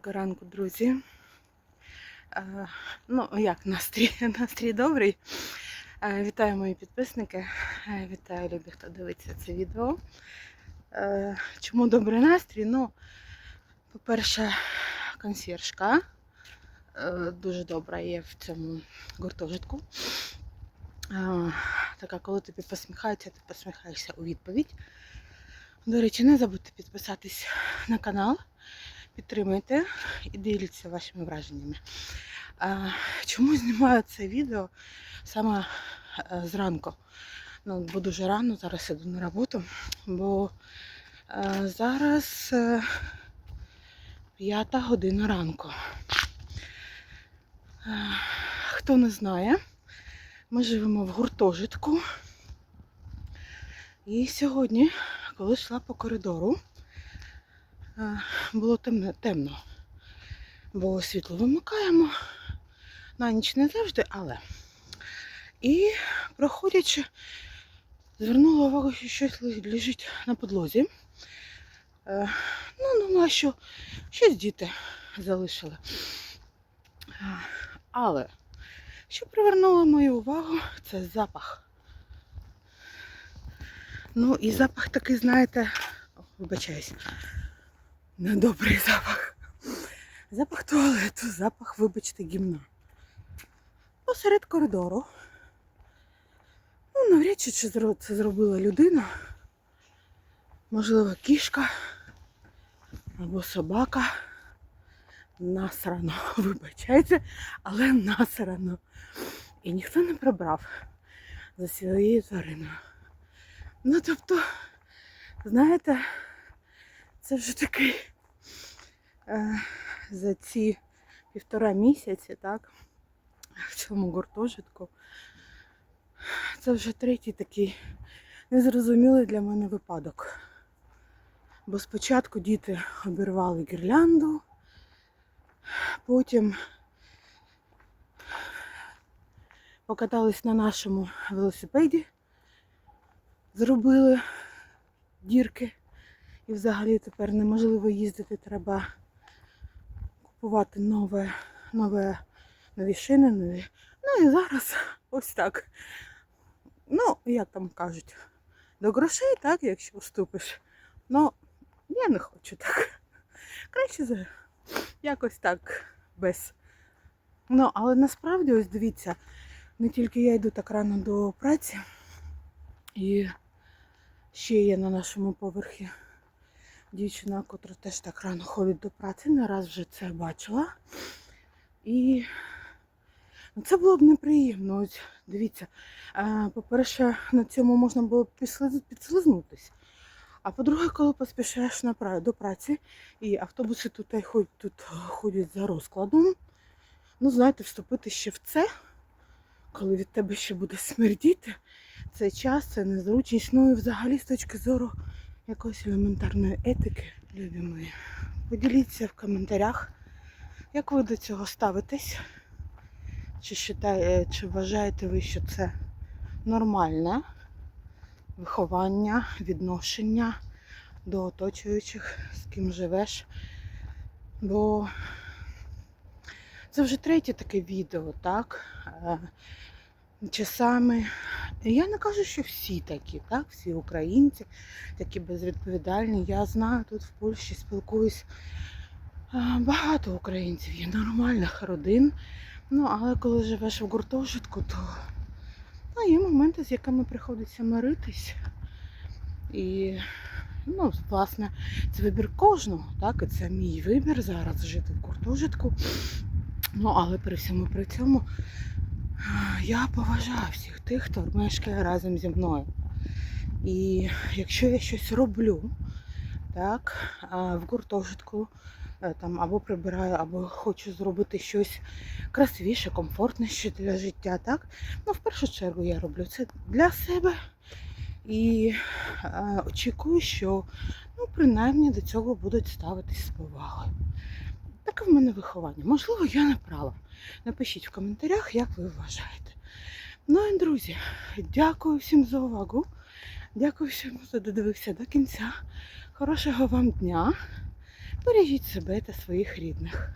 Доброго ранку, друзі. Е, ну, як настрій? Настрій добрий. Е, вітаю мої підписники. Е, вітаю любі, хто дивиться це відео. Чому добрий настрій? Ну, по-перше, консьержка е, дуже добра є в цьому гуртожитку. Така, коли тобі посміхаються, ти посміхаєшся у відповідь. До речі, не забудьте підписатись на канал підтримуйте і діліться вашими враженнями. Чому знімаю це відео саме е, зранку? Ну, бо дуже рано, зараз іду на роботу, бо е, зараз е, п'ята година ранку. Хто не знає, ми живемо в гуртожитку. І сьогодні, коли йшла по коридору, було темно, темно, бо світло вимикаємо. На ніч не завжди, але. І проходячи, звернула увагу, що щось лежить на підлозі. Е, Ну, думала, що щось діти залишили. Е, Але, що привернуло мою увагу, це запах. Ну і запах такий, знаєте, вибачаюсь, недобрий запах. Запах туалету, запах, вибачте, гімна. Посеред коридору. Ну, навряд чи це зробила людина. Можливо, кішка або собака. Насрано, вибачайте, але насрано. І ніхто не прибрав за своєю твариною. Ну, тобто, знаєте, це вже такий е, за ці півтора місяці, так, в цьому гуртожитку. Це вже третій такий незрозумілий для мене випадок. Бо спочатку діти обірвали гірлянду, потім покатались на нашому велосипеді, зробили дірки. І взагалі тепер неможливо їздити, треба купувати нове, нове, нові шини, нові. Ну і зараз ось так. Ну, як там кажуть, до грошей, так, якщо вступиш. Ну, я не хочу так. Краще за якось так без. Ну, але насправді, ось дивіться, не тільки я йду так рано до праці, і ще є на нашому поверхі дівчина, котра теж так рано ходить до праці, не раз вже це бачила. І ну, це було б неприємно. Ось дивіться, е, по-перше, на цьому можна було б підслиз- підслизнутись. А по-друге, коли поспішаєш до праці, і автобуси тут, тут ходять за розкладом, ну, знаєте, вступити ще в це, коли від тебе ще буде смердіти, це час, це незручність. Ну і взагалі з точки зору якоїсь елементарної етики, любі мої. Поділіться в коментарях, як ви до цього ставитесь. Чи, считає, чи вважаєте ви, що це нормальне виховання, відношення до оточуючих, з ким живеш. Бо це вже третє таке відео, так? Часами. Я не кажу, що всі такі, так? Всі українці такі безвідповідальні. Я знаю, тут в Польщі спілкуюсь. Багато українців є нормальних родин. Ну, але коли живеш в гуртожитку, то ну, є моменти, з якими приходиться миритись. І, ну, власне, це вибір кожного, так? І це мій вибір зараз жити в гуртожитку. Ну, але при всьому при цьому я поважаю всіх тих, хто мешкає разом зі мною. І якщо я щось роблю, так, в гуртожитку, е, там або прибираю, або хочу зробити щось красивіше, комфортніше для життя, так, ну, в першу чергу я роблю це для себе і е, очікую, що ну, принаймні до цього будуть ставитись з повагою. Таке в мене виховання. Можливо, я не права. Напишіть в коментарях, як ви вважаєте. Ну і друзі, дякую всім за увагу. Дякую всім, хто додивився до кінця. Хорошого вам дня. Бережіть себе та своїх рідних.